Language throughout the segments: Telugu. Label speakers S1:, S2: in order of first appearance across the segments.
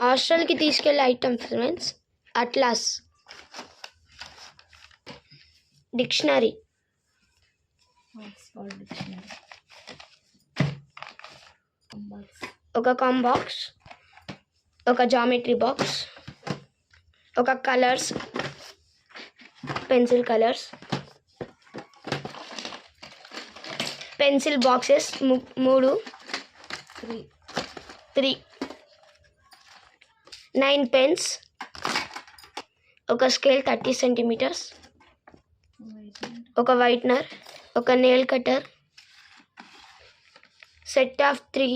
S1: హాస్టల్కి తీసుకెళ్ళే items friends atlas. Dictionary.
S2: Oxford dictionary box
S1: ఒక కాంబాక్స్ ఒక జామెట్రీ బాక్స్ ఒక colours pencil colours pencil boxes మూడు
S2: త్రీ.
S1: త్రీ. నైన్ పెన్స్ ఒక స్కేల్ థర్టీ సెంటీమీటర్స్. ఒక వైట్నర్ ఒక nail cutter set of three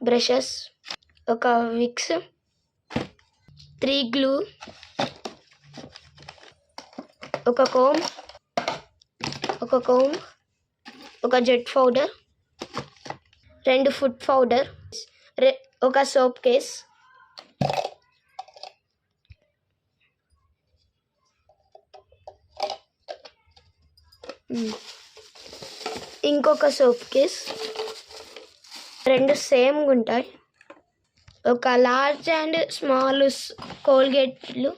S1: brushes ఒక విక్స్ త్రీ గ్లూ ఒక కోమ్ ఒక కోమ్ ఒక జెట్ పౌడర్ రెండు ఫుడ్ పౌడర్ రె ఒక సోప్ కేస్ ఇంకొక సోప్ కేస్. రెండు సేమ్గా ఉంటాయి. ఒక లార్జ్ అండ్ స్మాల్ కోల్గేట్లు.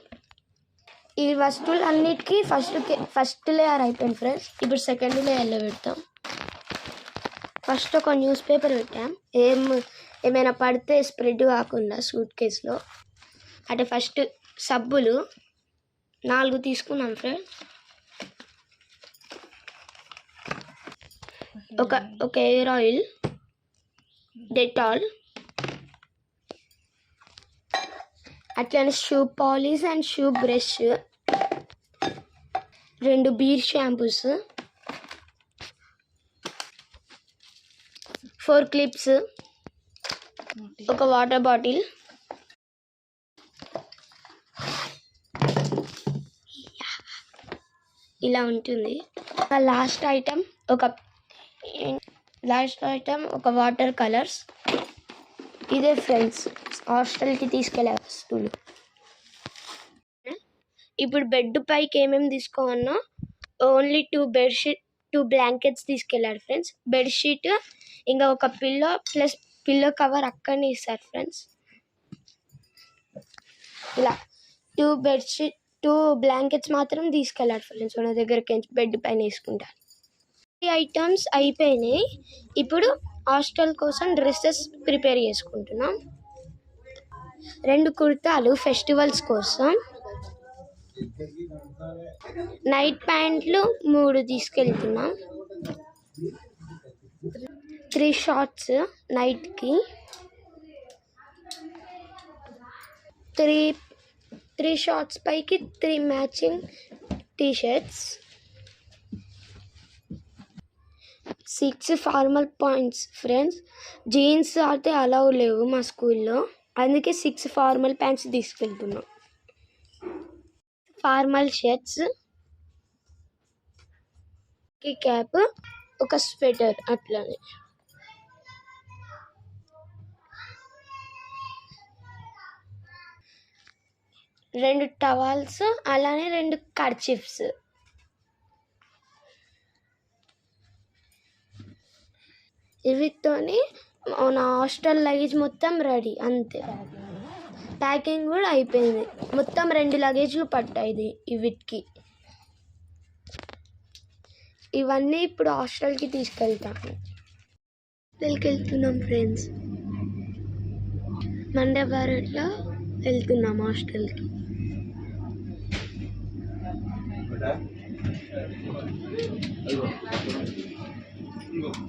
S1: ఈ వస్తువులు అన్నిటికీ ఫస్ట్ ఫస్ట్ లేయర్ అయిపోయింది ఫ్రెండ్స్. ఇప్పుడు సెకండ్ లేయర్లో పెడతాం. ఫస్ట్ ఒక న్యూస్ పేపర్ పెట్టాం. ఏం ఏమైనా పడితే స్ప్రెడ్ కాకుండా సూట్ కేసులో. అంటే ఫస్ట్ సబ్బులు. నాలుగు తీసుకున్నాం ఫ్రెండ్స్. ఒక ఒక ఎయిర్ ఆయిల్ డెటాల్ అట్లనే shoe polish and shoe brush రెండు బీర్ షాంపూస్ ఫోర్ క్లిప్స్ ఒక వాటర్ బాటిల్ ఇలా ఉంటుంది. లాస్ట్ ఐటమ్ ఒక లాస్ట్ ఐటమ్ ఒక వాటర్ కలర్స్. ఇదే ఫ్రెండ్స్ హాస్టల్కి తీసుకెళ్ళే వస్తువులు. ఇప్పుడు బెడ్ పైకి ఏమేమి తీసుకోమన్నా only two bedsheet two blankets తీసుకెళ్ళాడు ఫ్రెండ్స్. బెడ్షీట్ ఇంకా ఒక పిల్లో ప్లస్ పిల్లో కవర్ అక్కడనే ఇస్తారు ఫ్రెండ్స్. ఇలా టూ బెడ్షీట్ టూ బ్లాంకెట్స్ మాత్రం తీసుకెళ్ళాడు ఫ్రెండ్స్ మన దగ్గరికి బెడ్ పైన వేసుకుంటారు. ఐటమ్స్ అయిపోయినాయి. ఇప్పుడు హాస్టల్ కోసం డ్రెస్సెస్ ప్రిపేర్ చేసుకుంటున్నాం. రెండు కుర్తాలు ఫెస్టివల్స్ కోసం. నైట్ ప్యాంట్లు మూడు తీసుకెళ్తున్నాం. త్రీ షార్ట్స్ నైట్కి. త్రీ త్రీ షార్ట్స్ పైకి three matching T-shirts shirts six formal pants friends. Jeans అయితే అలౌ లేవు మా స్కూల్లో. అందుకే సిక్స్ ఫార్మల్ ప్యాంట్స్ తీసుకెళ్తున్నాం. ఫార్మల్ షర్ట్స్ క్యాప్ ఒక స్వెటర్ అట్లానే. రెండు టవాల్స్ అలానే రెండు కర్చిప్స్ వీటితోని మన హాస్టల్ లగేజ్ మొత్తం రెడీ అంతే. ప్యాకింగ్ కూడా అయిపోయింది. మొత్తం రెండు లగేజ్లు పట్టాయి వీటికి. ఇవన్నీ ఇప్పుడు హాస్టల్కి తీసుకెళ్తాము హాస్టల్కి వెళ్తున్నాం ఫ్రెండ్స్ మండే భారత్లో వెళ్తున్నాం హాస్టల్కి